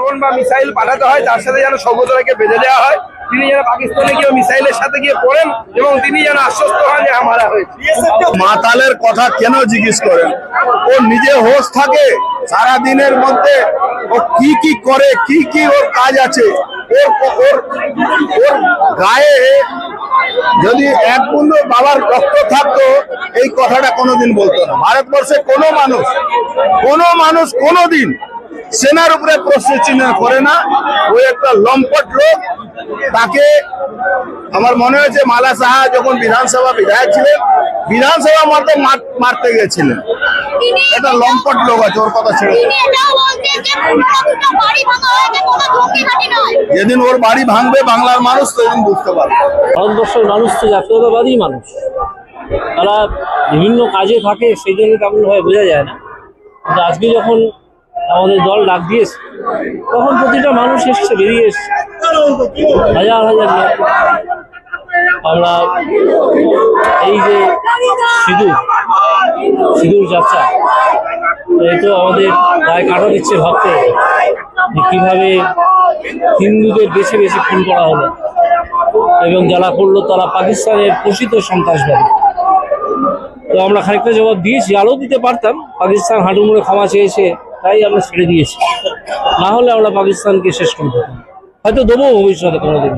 Drone বা missile পাঠাতে হয়, তার সাথে যেন সভ্যতাকে বেঁধে দেওয়া হয়। তিনি যেন পাকিস্তানে গিয়ে মিসাইলের সাথে গিয়ে পড়েন এবং তিনি যেন আশ্বস্ত হন যে আমারা হয়েছে। মাতালের কথা কেন জিজ্ঞেস করেন? ও নিজে হোশ থাকে সারা দিনের মধ্যে। ও কি কি করে, কি কি ওর কাজ আছে? ওর ওর ওর গায়ে যদি এক বন্ধু বাবার রক্ত থাকতো, এই কথাটা কোনোদিন বলতো না। ভারতবর্ষে কোনো মানুষ কোনো মানুষ কোনোদিন সেনার উপরে প্রশ্ন চিহ্ন করে না। ওই একটা লম্পট লোক তাকে আমার মনে হয়েছে মালা সাহা যখন বিধানসভা বিধায়ক ছিলেন বিধানসভা মধ্যে মারতে গেছিলেন। একটা লম্পট লোক আছে ওর কথা ছেড়ে নয়। যেদিন ওর বাড়ি ভাঙবে বাংলার মানুষ সেদিন বুঝতে পারবে। ভারতবর্ষের মানুষ তো জাতীয়তাবাদী মানুষ। তারা বিভিন্ন কাজে থাকে সেই জন্য তেমনভাবে বোঝা যায় না। কিন্তু আজকে যখন আমাদের দল ডাক দিয়েছে। তখন প্রতিটা মানুষ এসছে, বেরিয়ে এসছে। হাজার হাজার লোক। আমরা এই যে সিঁদুর সিঁদুর যাত্রা এই তো আমাদের গায়ে কাটা দিচ্ছে ভাবতে যে কীভাবে হিন্দুদের বেছে বেছে খুন করা হলো এবং যারা করল তারা পাকিস্তানের পোষিত সন্ত্রাসবাদী। তো আমরা খানিকটা জবাব দিয়েছি, আরও দিতে পারতাম। পাকিস্তান হাঁটু মুড়ে ক্ষমা চেয়েছে। তাই আমরা ছেড়ে দিয়েছি। না হলে আমরা পাকিস্তানকে শেষ করে দিতাম হয়তো দেবো ভবিষ্যতে কোনোদিন।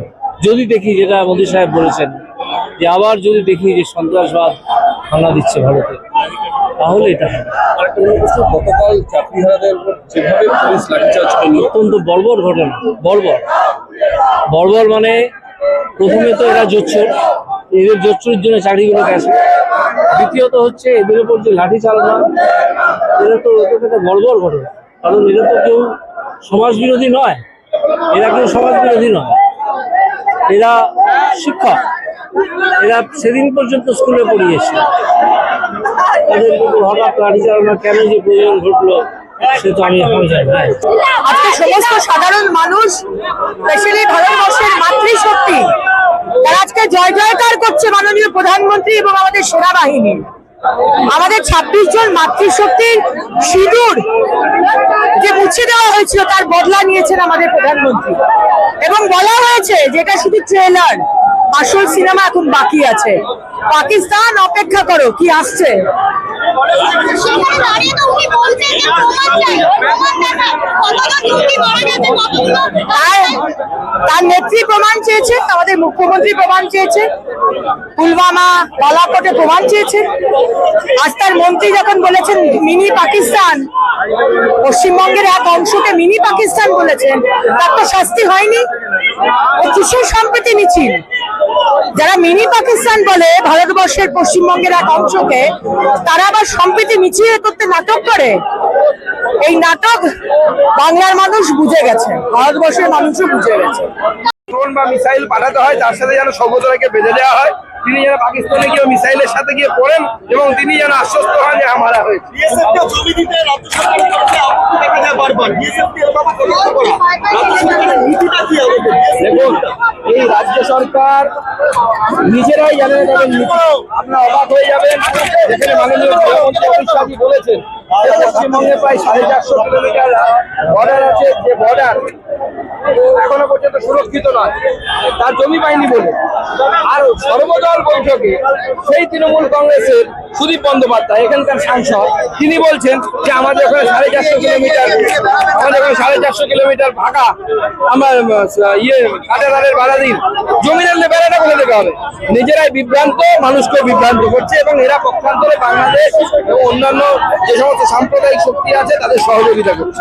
যদি দেখি যেটা মোদী সাহেব বলেছেন যে আবার যদি দেখি যে সন্ত্রাসবাদ হামলা দিচ্ছে ভারতে তাহলে এটা হবে। গতকাল চাকরিহারাদের যেভাবে পুলিশ লাঠিচার্জ করল অত্যন্ত বর্বর ঘটনা বর্বর। বর্বর মানে প্রথমে তো এরা জোচ্ছর এদের জোচ্ছরের জন্য চাকরিগুলো গেছে দ্বিতীয়ত হচ্ছে এদের উপর যে লাঠি চালানো, এরা তো তো একটা বর্বর ঘটনা কারণ এরা তো কেউ সমাজ বিরোধী নয়। এরা কেউ সমাজ বিরোধী নয়। এরা শিক্ষক। এরা সেদিন পর্যন্ত স্কুলে পড়িয়েছে। তাদের হঠাৎ লাঠি চালানো কেন যে প্রয়োজন ঘটলো, সে তো আমি এখন জানি সমস্ত সাধারণ মানুষ স্পেশালি মাতৃশক্তি তারা জয় জয়কার করছে মাননীয় প্রধানমন্ত্রী এবং আমাদের সেনাবাহিনী। আমাদের ছাব্বিশ জন মাতৃশক্তির সিঁদুর যে মুছে দেওয়া হয়েছিল, তার বদলা নিয়েছেন আমাদের প্রধানমন্ত্রী। এবং বলা হয়েছে যেটা শুধু ট্রেলার, আসল সিনেমা এখন বাকি আছে। পাকিস্তান, অপেক্ষা করো, কি আসছে? তার তার নেত্রী প্রমাণ চেয়েছে, আমাদের মুখ্যমন্ত্রী প্রমাণ চেয়েছে, পুলওয়ামা বালাকোটে প্রমাণ চেয়েছে। আজ তার মন্ত্রী যখন বলেছেন, মিনি পাকিস্তান, পশ্চিমবঙ্গের এক অংশকে মিনি পাকিস্তান বলেছেন, তার তো শাস্তি হয়নি। ও কিসের সম্প্রীতি মিছিল? যারা মিনি পাকিস্তান বলে ভারতবর্ষের পশ্চিমবঙ্গের এক অংশকে, তারা আবার সম্প্রীতি মিছিল করতে নাটক করে? এই নাটক বাংলার মানুষ বুঝে গেছে ভারতবর্ষের মানুষও বুঝে গেছে। ড্রোন বা মিসাইল পাঠাতে হয় তার সাথে যেন সভ্যতাকে বেঁধে দেওয়া হয়। তিনি যেন পাকিস্তানে গিয়ে মিসাইলের সাথে গিয়ে পড়েন এবং তিনি যেন আশ্বস্ত হন যে আমারা হয়েছে। হবে? দেখুন এই রাজ্য সরকার নিজেরাই জানেন তাদের নীতি। আপনারা অবাক হয়ে যাবেন। গৃহমন্ত্রী বলেছেন পশ্চিমবঙ্গে প্রায় সাড়ে চারশো কিলোমিটার বর্ডার আছে, যে বর্ডার এখনও পর্যন্ত সুরক্ষিত নয়, তার জমি পায়নি বলে। আর সর্বদল বৈঠকে সেই তৃণমূল কংগ্রেসের সুদীপ বন্দ্যোপাধ্যায়, এখানকার সাংসদ। তিনি বলছেন যে আমাদের ওখানে সাড়ে চারশো কিলোমিটার, আমাদের ওখানে সাড়ে চারশো কিলোমিটার ফাঁকা আমার ইয়ে কাটাতারের বাধা দিন। জমি আনলে বেড়াটা বলে দেবে হবে। নিজেরাই বিভ্রান্ত মানুষকে বিভ্রান্ত করছে এবং এরা পক্ষান্তরে বাংলাদেশ এবং অন্যান্য যে সমস্ত সাম্প্রদায়িক শক্তি আছে, তাদের সহযোগিতা করছে।